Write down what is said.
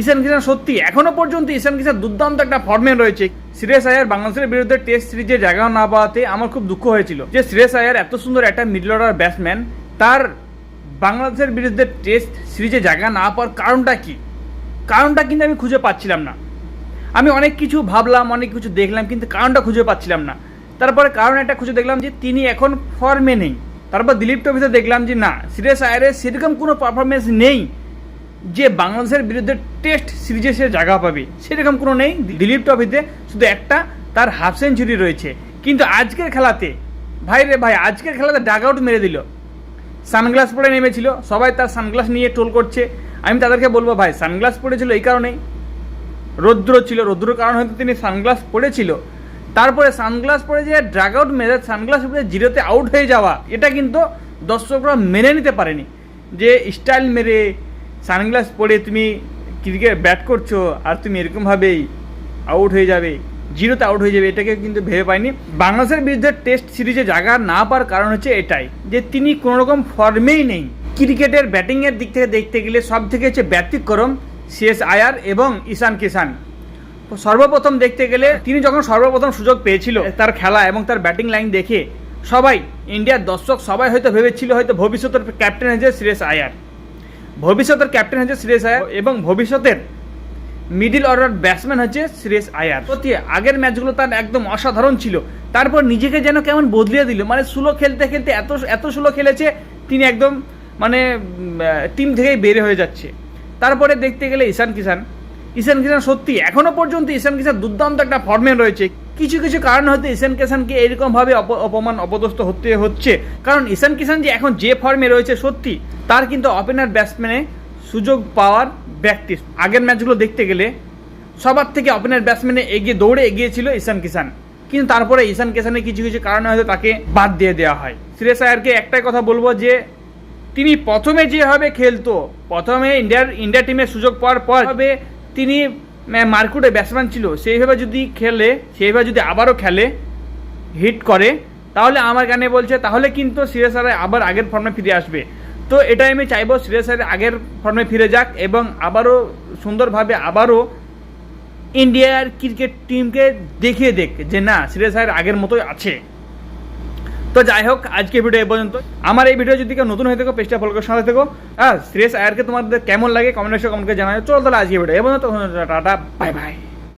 ঈশান কিষান সত্যি, এখনও পর্যন্ত ঈশান কিষান দুর্দান্ত একটা ফর্মে রয়েছে। শ্রেয়স আয়ার বাংলাদেশের বিরুদ্ধে টেস্ট সিরিজে জায়গা না পাওয়াতে আমার খুব দুঃখ হয়েছিল। যে শ্রেয়স আয়ার এত সুন্দর একটা মিডল অর্ডার ব্যাটসম্যান তার বাংলাদেশের বিরুদ্ধে টেস্ট সিরিজে জায়গা না পাওয়ার কারণটা কি? কারণটা কিন্তু আমি খুঁজে পাচ্ছিলাম না। আমি অনেক কিছু ভাবলাম, অনেক কিছু দেখলাম, কিন্তু কারণটা খুঁজে পাচ্ছিলাম না। তারপরে কারণ একটা খুঁজে দেখলাম যে তিনি এখন ফর্মে নেই। তারপর দিলীপ ট্রফিতে দেখলাম যে না সিরিয়াস আয়ারের সেরকম কোনো পারফরমেন্স নেই। যে বাংলাদেশের বিরুদ্ধে টেস্ট সিরিজে সে জায়গা পাবে, সেরকম কোনো নেই, দিলীপ ট্রফিতে শুধু একটা, তার হাফ সেঞ্চুরি রয়েছে। কিন্তু আজকের খেলাতে, ভাই রে ভাই, আজকের খেলাতে ডাগ আউট মেরে দিল। সানগ্লাস পরে নেমেছিল, সবাই তার সানগ্লাস নিয়ে টোল করছে। আমি তাদেরকে বলব, ভাই সানগ্লাস পরেছিল এই কারণেই। রৌদ্র ছিল, রৌদ্রর কারণ হয়তো তিনি সানগ্লাস পরেছিল তারপরে সানগ্লাস পরে যে ড্রাগ আউট মেরে সানগ্লাস পরে জিরোতে আউট হয়ে যাওয়া, এটা কিন্তু দর্শকরা মেনে নিতে পারেনি। যে স্টাইল মেরে সানগ্লাস পরে তুমি ক্রিকেট ব্যাট করছ আর তুমি এরকমভাবেই আউট হয়ে যাবে জিরোতে আউট হয়ে যাবে, এটাকে কিন্তু ভেবে পাইনি। বাংলাদেশের বিরুদ্ধে টেস্ট সিরিজে জায়গা না পাওয়ার কারণ হচ্ছে এটাই, যে তিনি কোনো রকম ফর্মেই নেই। ক্রিকেটের ব্যাটিংয়ের দিক থেকে দেখতে গেলে সব থেকে হচ্ছে ব্যতিক্রম সিএস আয়ার এবং ঈশান কিষান। সর্বপ্রথম দেখতে গেলে তিনি যখন সর্বপ্রথম সুযোগ পেয়েছিল তার খেলা এবং তার ব্যাটিং লাইন দেখে সবাই ইন্ডিয়ার দর্শক সবাই হয়তো ভেবেছিল হয়তো ভবিষ্যতের ক্যাপ্টেন হয়েছে শ্রেয়স আয়ার। ভবিষ্যতের ক্যাপ্টেন হচ্ছে শ্রেয়স আয়ার এবং ভবিষ্যতের মিডিল অর্ডার ব্যাটসম্যান হচ্ছে শ্রেয়স আয়ার। সত্যি আগের ম্যাচগুলো তার একদম অসাধারণ ছিল। তারপর নিজেকে যেন কেমন বদলিয়ে দিল। মানে সুলো খেলতে খেলতে এত এত সুলো খেলেছে, তিনি একদম মানে টিম থেকেই বের হয়ে যাচ্ছে। তারপরে দেখতে গেলে ঈশান কিষান ঈশান কিষান সত্যি এখনও পর্যন্ত ঈশান কিষান দুর্দান্ত একটা ফর্মে রয়েছে। কিছু কিছু কারণ হয়তো ঈশান কিষানকে এরকমভাবে অপ- অপমান, অপদস্থ হতে হচ্ছে। কারণ ঈশান কিষান যে এখন যে ফর্মে রয়েছে সত্যি, তার কিন্তু ওপেনার ব্যাটসম্যানে সুযোগ পাওয়ার ব্যক্তি। আগের ম্যাচগুলো দেখতে গেলে সবার থেকে ওপেনার ব্যাটসম্যানে এগিয়ে, দৌড়ে এগিয়েছিল ঈশান কিষান। কিন্তু তারপরে ঈশান কিষানের কিছু কিছু কারণে হয়তো তাকে বাদ দিয়ে দেওয়া হয়। শ্রেয়স আয়ারকে একটাই কথা বলব যে, তিনি প্রথমে যেভাবে খেলতো, প্রথমে ইন্ডিয়ার, ইন্ডিয়া টিমের সুযোগ পাওয়ার পর তিনি মার্কুটে ব্যাটসম্যান ছিল সেইভাবে যদি খেলে সেইভাবে যদি আবারও খেলে হিট করে, তাহলে আমার গানে বলছে, তাহলে কিন্তু সিরিয়াস আয়ার আবার আগের ফর্মে ফিরে আসবে। তো এটাই আমি চাইব সিরিয়াস আয়ার আগের ফর্মে ফিরে যাক এবং আবারও সুন্দরভাবে আবারও ইন্ডিয়ার ক্রিকেট টিমকে দেখিয়ে দেখ যে না সিরিয়াস আয়ার আগের মতোই আছে। তো যাই হোক আজকে ভিডিও এ পর্যন্ত আমার এই ভিডিও যদি কেউ নতুন হয়ে থাকো পেজটা ফলো করে সাথে থেকো। হ্যাঁ শ্রেয়স আয়ারকে তোমাদের কেমন লাগে কমেন্ট কমেন্ট করে জানাও। চলো তাহলে আজকে ভিডিও এ পর্যন্ত টাটা বাই বাই